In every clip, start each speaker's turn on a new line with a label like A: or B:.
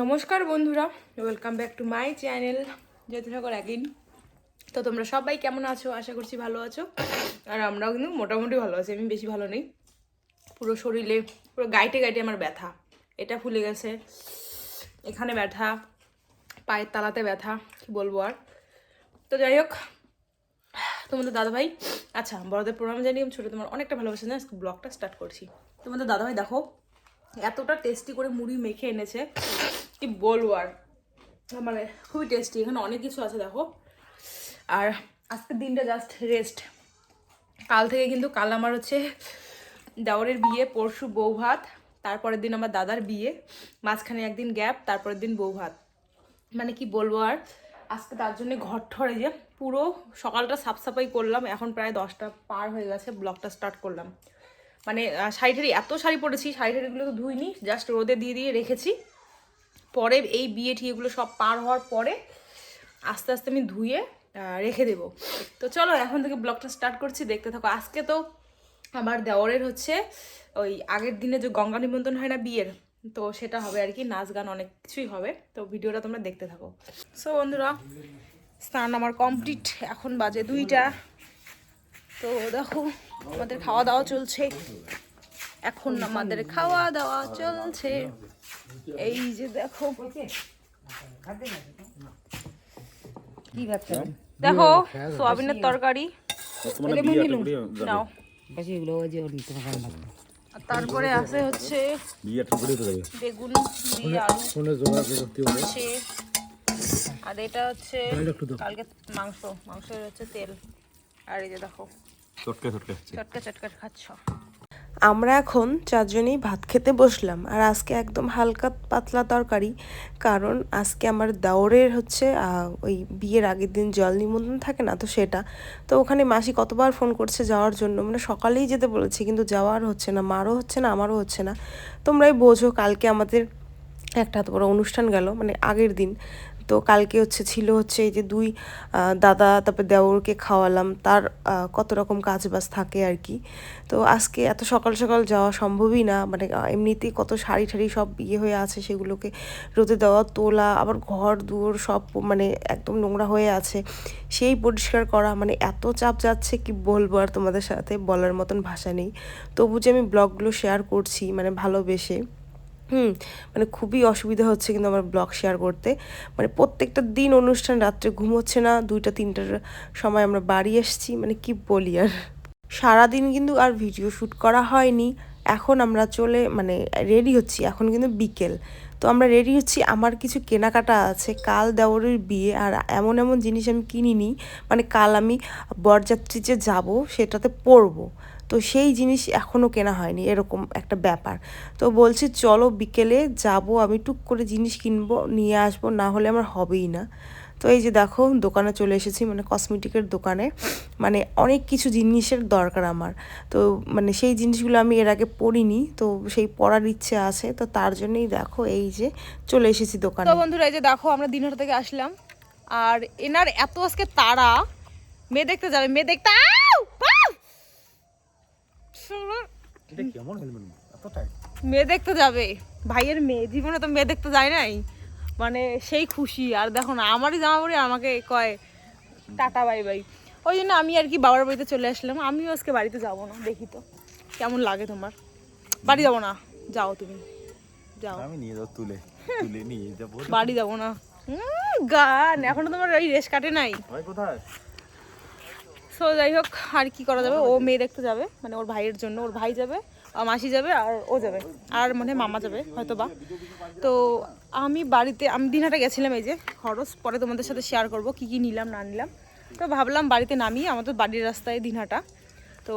A: নমস্কার বন্ধুরা welcome back to my channel Jyotisagar একদিন তো তোমরা সবাই কেমন আছো? আশা করছি ভালো আছো। আর আমরাও কিন্তু মোটামুটি ভালো আছি, আমি বেশি ভালো নেই। পুরো শরীরে, পুরো গাইটে গাইটে আমার ব্যথা। এটা ফুলে গেছে। এখানে ব্যথা, পায়ের তালাতে ব্যথা, কি বলব আর। তো যাই হোক, তোমাদের দাদাভাই আচ্ছা বড়দের প্রোগ্রাম জানি আমি ছোটো তোমার অনেকটা ভালোবাসে না আজকে ব্লগটা স্টার্ট করছি। তোমাদের দাদাভাই দেখো, এতটা টেস্টি করে মুড়ি মেখে এনেছে। কি বলব আর? মানে খুবই টেস্টি এখানে অনেক কিছু আছে, দেখো। আর আজকের দিনটা জাস্ট রেস্ট কাল থেকে কিন্তু কাল আমার হচ্ছে দেওয়ারের বিয়ে, পরশু বউ ভাত, তারপরের দিন আমার দাদার বিয়ে, মাঝখানে একদিন গ্যাপ তারপরের দিন বউ ভাত। মানে কি বলব আর, আজকে তার জন্য ঘর ঠরে যে, পুরো সকালটা সাফ সাফাই করলাম, এখন প্রায় দশটা পার হয়ে গেছে, ব্লগটা স্টার্ট করলাম। মানে শাড়ি ঠাড়ি এত শাড়ি পরেছি শাড়ি ঠাড়িগুলো তো ধুইনি জাস্ট রোদে দিয়ে দিয়ে রেখেছি। পরে এই বিয়ে ঠিয়েগুলো সব পার হওয়ার পরে আস্তে আস্তে আমি ধুয়ে রেখে দেবো। তো চলো এখন থেকে ব্লগটা স্টার্ট করছি, দেখতে থাকো। আজকে তো আমার দেওরের হচ্ছে ওই আগের দিনে যে গঙ্গা নিমন্ত্রণ হয় না বিয়ের, তো সেটা হবে আর কি, নাচ গান অনেক কিছুই হবে। তো ভিডিওটা তোমরা দেখতে থাকো। সো বন্ধুরা, স্নান আমার কমপ্লিট এখন বাজে দুইটা। তো দেখো, আমাদের খাওয়া দাওয়া চলছে। এখন আমাদের খাওয়া দাওয়া চলছে। এই যে দেখো।
B: কি ভাবছ
A: দেখো সোয়াবিনের তরকারি। নাও। তারপরে আছে হচ্ছে বেগুন দিয়ে আর এটা হচ্ছে কালকে মাংস। মাংসের হচ্ছে তেল। আর এই যে দেখো।
C: চটকে চটকে
A: চটকা চটকা খাচ্ছ।
D: আমরা এখন চারজনেই ভাত খেতে বসলাম আর আজকে একদম হালকা পাতলা তরকারি, কারণ আজকে আমার দাওরের হচ্ছে ওই বিয়ের আগের দিন জল নিমন্ত্রণ থাকে না তো সেটা। তো ওখানে মাসি কতবার ফোন করছে যাওয়ার জন্য মানে সকালেই যেতে বলেছি, কিন্তু যাওয়ার হচ্ছে না, মারও হচ্ছে না, আমারও হচ্ছে না। তোমরাই বোঝো, কালকে আমাদের একটা এত বড় অনুষ্ঠান গেল মানে আগের দিন। তো কালকে হচ্ছে ছিল হচ্ছে এই যে দুই দাদা তারপর দেওরকে খাওয়ালাম। তার কত রকম কাজ বাজ থাকে আর কি। তো আজকে এত সকাল সকাল যাওয়া সম্ভবই না। মানে এমনিতেই কত শাড়ি ঠাড়ি সব ইয়ে হয়ে আছে সেগুলোকে রোদে দেওয়া, তোলা, আবার ঘর, দুয়ার সব মানে একদম নোংরা হয়ে আছে। সেই পরিষ্কার করা মানে এত চাপ যাচ্ছে কি বলব আর তোমাদের সাথে বলার মতন ভাষা নেই। তবু যে আমি ব্লগগুলো শেয়ার করছি মানে ভালোবেসে হুম মানে খুবই অসুবিধা হচ্ছে কিন্তু আমার ব্লগ শেয়ার করতে। মানে প্রত্যেকটা দিন, অনুষ্ঠান রাত্রে ঘুম হচ্ছে না, দুইটা, তিনটার সময় আমরা বাড়ি এসেছি মানে কি বলি আর। সারাদিন কিন্তু আর ভিডিও শ্যুট করা হয়নি, এখন আমরা চলে মানে রেডি হচ্ছি, এখন কিন্তু বিকেল। তো আমরা রেডি হচ্ছি, আমার কিছু কেনাকাটা আছে, কাল দেওরের বিয়ে, আর এমন এমন জিনিস আমি কিনিনি মানে কাল আমি বরযাত্রী যে যাব, সেটাতে পরবো। তো সেই জিনিস এখনও কেনা হয়নি, এরকম একটা ব্যাপার। তো বলছি, চলো বিকেলে যাব, আমি টুক করে জিনিস কিনবো, নিয়ে আসব, না হলে আমার হবেই না। তো এই যে দেখো, দোকানে চলে এসেছি মানে কসমেটিকের দোকানে। মানে অনেক কিছু জিনিসের দরকার আমার। তো মানে সেই জিনিসগুলো আমি এর আগে পরিনি, তো সেই পরার ইচ্ছে আছে। তো তার জন্যই দেখো, এই যে চলে এসেছি দোকানে।
A: বন্ধুরা, এই যে দেখো, আমরা দিনহাটা থেকে আসলাম। আর এনার এত আজকে তারা মেয়ে দেখতে যাবে, মেয়ে দেখতে শোনো,
C: কেমন হেলমেট এত টাইট
A: মেয়ে দেখতে যাবে। ভাইয়ের মেয়ে জীবনে তো মেয়ে দেখতে যায় নাই। মানে সেই খুশি আর দেখো না আমারই জামা পরে আমাকে কয় টাটা বাই বাই ওই জন্য আমি আর কি বাবার বাড়িতে চলে আসলাম। আমিও আজকে বাড়িতে যাব না দেখি তো কেমন লাগে তোমার? বাড়ি যাব না যাও তুমি যাও।
C: আমি নিয়ে যাব তুলে তুলে নিয়ে যাব।
A: বাড়ি যাব না। গান এখনও তোমার ওই রেশ কাটে নাই?
C: ভাই কোথায়?
A: সো যাই হোক আর কি করা যাবে? ও মেয়ে দেখতে যাবে মানে ওর ভাইয়ের জন্য। ওর ভাই যাবে মাসি যাবে আর ও যাবে। আর মনে মামা যাবে হয়তো বা। তো আমি বাড়িতে আমি দিনহাটা গেছিলাম এই যে খরচ। পরে তোমাদের সাথে শেয়ার করব কি কি নিলাম না নিলাম। তো ভাবলাম বাড়িতে নামি আমাদের বাড়ির রাস্তায় দিনহাটা। তো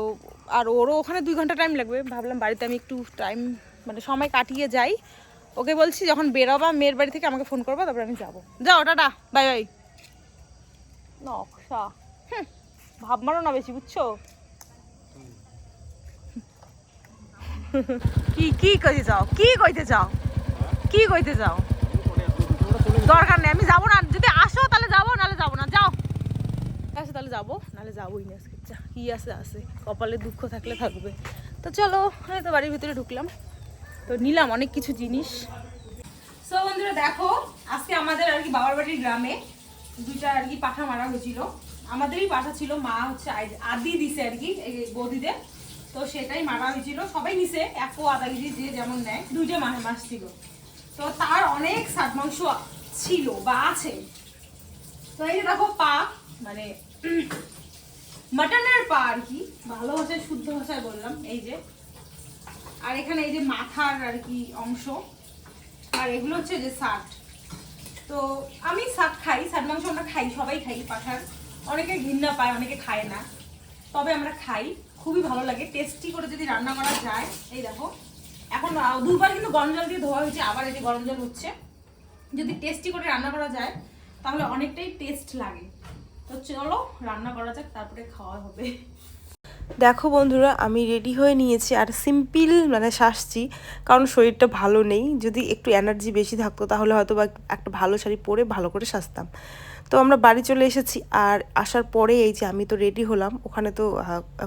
A: আর ওরও ওখানে দুই ঘণ্টা টাইম লাগবে। ভাবলাম বাড়িতে আমি একটু টাইম মানে সময় কাটিয়ে যাই। ওকে বলছি যখন বেরোবা মেয়ের বাড়ি থেকে আমাকে ফোন করব তারপরে আমি যাব। যাও টাটা বাই বাই নকশা। হুম, ভাব মারো না বেশি, বুঝছ? কি কি কইতে চাও? কি কইতে চাও? কি কইতে চাও? দরকার নেই, আমি যাব না। যদি আসো, তাহলে যাব, নাহলে যাব না। যাও। আসো, তাহলে যাব, নাহলে যাবোই না আজকে। কি আছে আছে। কপালে দুঃখ থাকলে থাকবে। তো চলো তো বাড়ির ভিতরে ঢুকলাম। তো নিলাম অনেক কিছু জিনিস। সো বন্ধুরা, দেখো, আজকে আমাদের আর কি বাবার বাড়ির গ্রামে দুইটা আর কি পাঠা মারা হয়েছিল। আমাদেরই পাঠা ছিল, মা হচ্ছে আদি দিছে আর কি বৌদিদের। তো সেটাই মারা হয়েছিল। সবাই নিছে, এক আধা কেজি, যে যেমন নেয়। দুইটা মাস মাস ছিল। তো তার অনেক সাত মাংস ছিল বা আছে। তো এই যে দেখো পা মানে মাটনের পা আর কি, ভালো ভাষায়, শুদ্ধ ভাষায় বললাম, এই যে। আর এখানে এই যে মাথার আর কি অংশ, আর এগুলো হচ্ছে যে শাক তো আমি শাক খাই, শাক মাংস আমরা খাই, সবাই খাই পাঠার। অনেকে ঘৃণা পায়, অনেকে খায় না। তবে আমরা খাই, খুবই ভালো লাগে। টেস্টি করে যদি রান্না করা যায়, এই দেখো, এখন দুবার কিন্তু গরম জল দিয়ে ধোয়া হয়েছে, আবার এটি গরম জল হচ্ছে। যদি টেস্টি করে রান্না করা যায়, তাহলে অনেকটাই টেস্ট লাগে। তো চলো, রান্না করা যাক, তারপরে খাওয়া হবে।
D: দেখো বন্ধুরা, আমি রেডি হয়ে নিয়েছি আর সিম্পল মানে সাজছি, কারণ শরীরটা ভালো নেই। যদি একটু এনার্জি বেশি থাকতো, তাহলে হয়তো বা একটা ভালো শাড়ি পরে ভালো করে সাজতাম। তো আমরা বাড়ি চলে এসেছি আর আসার পরে এই যে আমি তো রেডি হলাম, ওখানে তো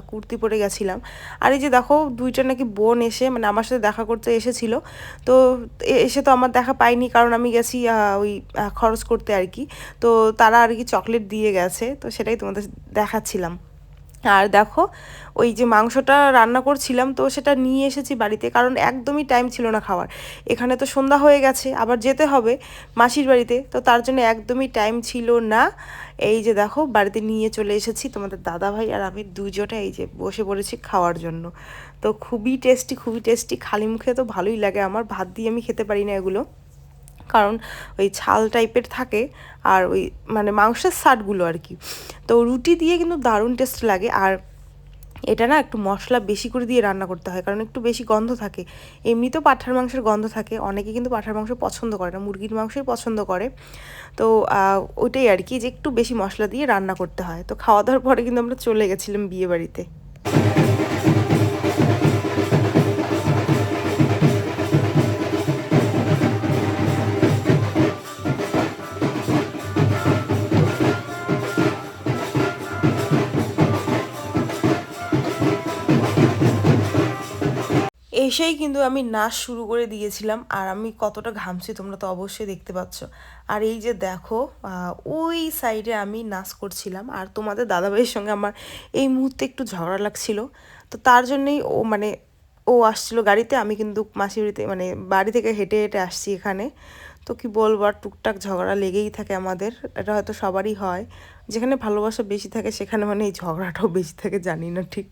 D: কুর্তি পরে গেছিলাম। আর এই যে দেখো, দুইটা নাকি বোন এসে মানে আমার সাথে দেখা করতে এসেছিল। তো এসে তো আমার দেখা পাইনি, কারণ আমি গেছি ওই খরচ করতে আর কি। তো তারা আর কি চকলেট দিয়ে গেছে, তো সেটাই তোমাদের দেখাচ্ছিলাম। আর দেখো, ওই যে মাংসটা রান্না করছিলাম, তো সেটা নিয়ে এসেছি বাড়িতে, কারণ একদমই টাইম ছিল না খাওয়ার। এখানে তো সন্ধ্যা হয়ে গেছে, আবার যেতে হবে মাসির বাড়িতে, তো তার জন্য একদমই টাইম ছিল না। এই যে দেখো, বাড়িতে নিয়ে চলে এসেছি তোমাদের দাদা ভাই আর আমি দুজনে এই যে বসে পড়েছি খাওয়ার জন্য। তো খুবই টেস্টি খুবই টেস্টি খালি মুখে তো ভালোই লাগে, আমার ভাত দিয়ে আমি খেতে পারি না এগুলো। কারণ ওই ছাল টাইপের থাকে আর ওই মানে মাংসের সাটগুলো আর কি। তো রুটি দিয়ে কিন্তু দারুণ টেস্ট লাগে আর এটা না একটু মশলা বেশি করে দিয়ে রান্না করতে হয় কারণ একটু বেশি গন্ধ থাকে। এমনিতেও পাঠার মাংসের গন্ধ থাকে, অনেকে কিন্তু পাঠার মাংস পছন্দ করে না, মুরগির মাংসই পছন্দ করে। তো ওইটাই আর কি যে একটু বেশি মশলা দিয়ে রান্না করতে হয়। তো খাওয়া দাওয়ার পরে কিন্তু আমরা চলে গেছিলাম বিয়ে বাড়িতে। এসেই কিন্তু আমি নাচ শুরু করে দিয়েছিলাম, আর আমি কতটা ঘামছি তোমরা তো অবশ্যই দেখতে পাচ্ছ। আর এই যে দেখো ওই সাইডে আমি নাচ করছিলাম, আর তোমাদের দাদাভাইয়ের সঙ্গে আমার এই মুহূর্তে একটু ঝগড়া লাগছিল। তো তার জন্যই ও মানে ও আসছিল গাড়িতে, আমি কিন্তু মাসি বাড়িতে মানে বাড়ি থেকে হেঁটে হেঁটে আসছি এখানে। তো কি বলব, আর টুকটাক ঝগড়া লেগেই থাকে আমাদের। এটা হয়তো সবারই হয়। যেখানে ভালোবাসা বেশি থাকে, সেখানে মানে এই ঝগড়াটাও বেশি থাকে, জানি না ঠিক।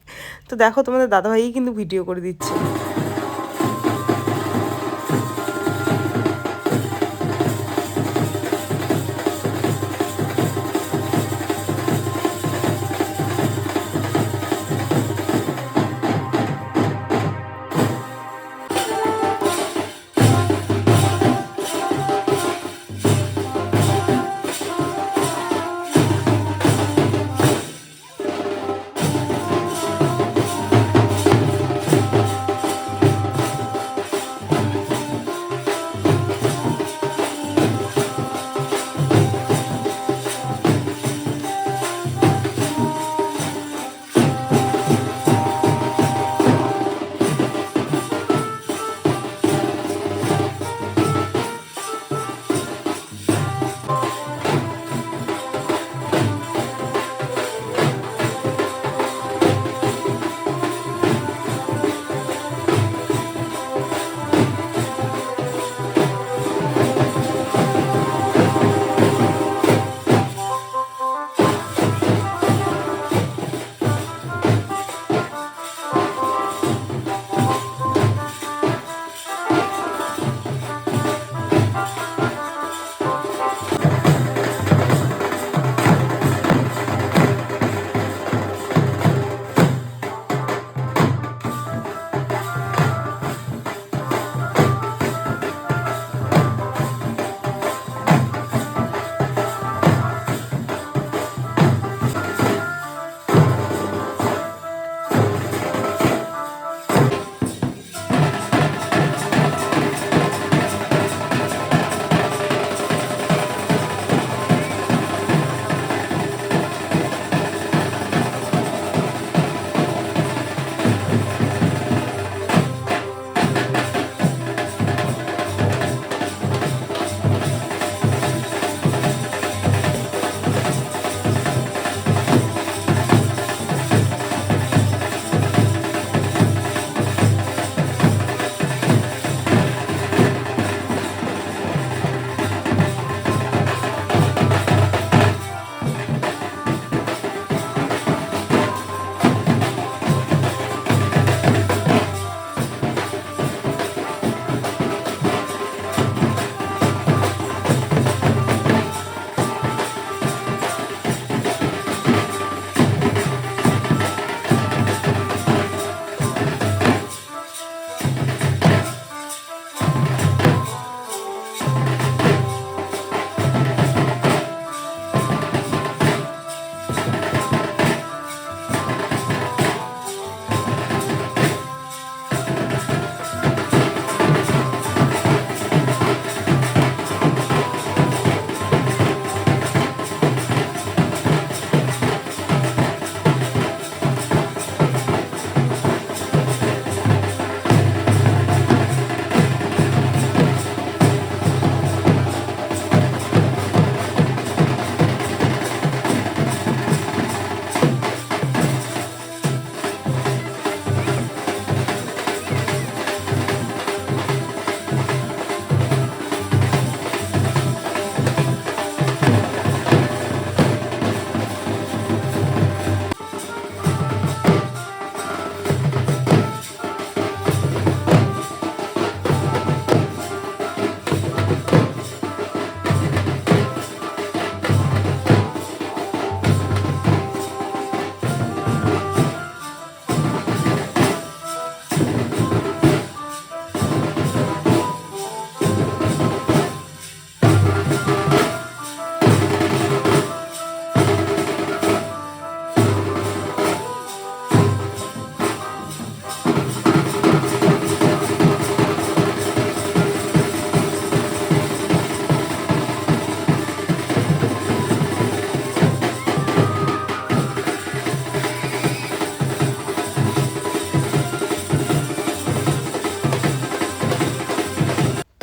D: তো দেখো তোমাদের দাদাভাইই কিন্তু ভিডিও করে দিচ্ছে।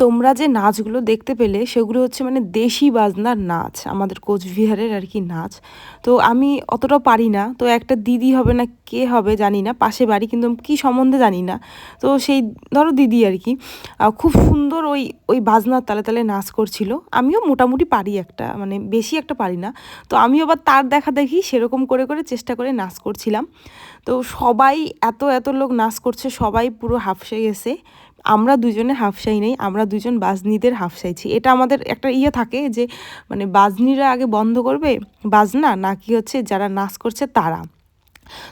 D: তোমরা যে নাচগুলো দেখতে পেলে, সেগুলো হচ্ছে মানে দেশি বাজনার নাচ, আমাদের কোচবিহারের আর কি নাচ। তো আমি অতটাও পারি না। তো একটা দিদি হবে না, কে হবে জানি না, পাশে বাড়ি, কিন্তু কি সম্বন্ধে জানি না। তো সেই, ধরো দিদি আর কি খুব সুন্দর ওই ওই বাজনার তালে তালে নাচ করছিল। আমিও মোটামুটি পারি একটা মানে বেশি একটা পারি না। তো আমিও আবার তার দেখা দেখি, সেরকম করে করে চেষ্টা করে নাচ করছিলাম। তো সবাই, এত এত লোক নাচ করছে, সবাই পুরো হাফসে গেছে। আমরা দুজনে হাফসাই নেই, আমরা দুজন বাজনিদের হাফসাইছি এটা আমাদের একটা ইয়ে থাকে যে মানে বাজনিরা আগে বন্ধ করবে, বাজনা নাকি হচ্ছে যারা নাচ করছে তারা।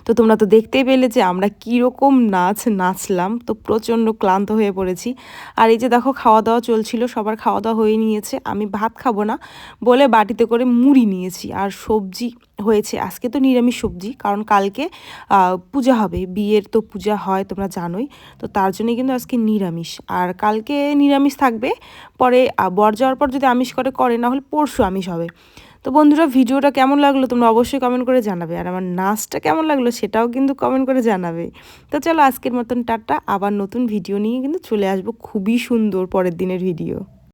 D: তো তোমরা তো দেখতেই পেলে যে আমরা কীরকম নাচ নাচলাম, তো প্রচণ্ড ক্লান্ত হয়ে পড়েছি। আর এই যে দেখো খাওয়া দাওয়া চলছিল, সবার খাওয়া দাওয়া হয়ে নিয়েছে। আমি ভাত খাব না বলে বাটিতে করে মুড়ি নিয়েছি। আর সবজি হয়েছে, আজকে তো নিরামিষ সবজি, কারণ কালকে পূজা হবে। বিয়ের তো পূজা হয়, তোমরা জানোই। তো তার জন্যই কিন্তু আজকে নিরামিষ। আর কালকে নিরামিষ থাকবে, পরে বর যাওয়ার পর যদি আমিষ করে করে না হলে পরশু আমিষ হবে। তো বন্ধুরা, ভিডিওটা কেমন লাগল তোমরা অবশ্যই কমেন্ট করে জানাবে। আর আমার নাচটা কেমন লাগল সেটাও কিন্তু কমেন্ট করে জানাবে। তো চলো, আজকের মতন টাটা। আবার নতুন ভিডিও নিয়ে কিন্তু চলে আসব। খুবই সুন্দর পরের দিনের ভিডিও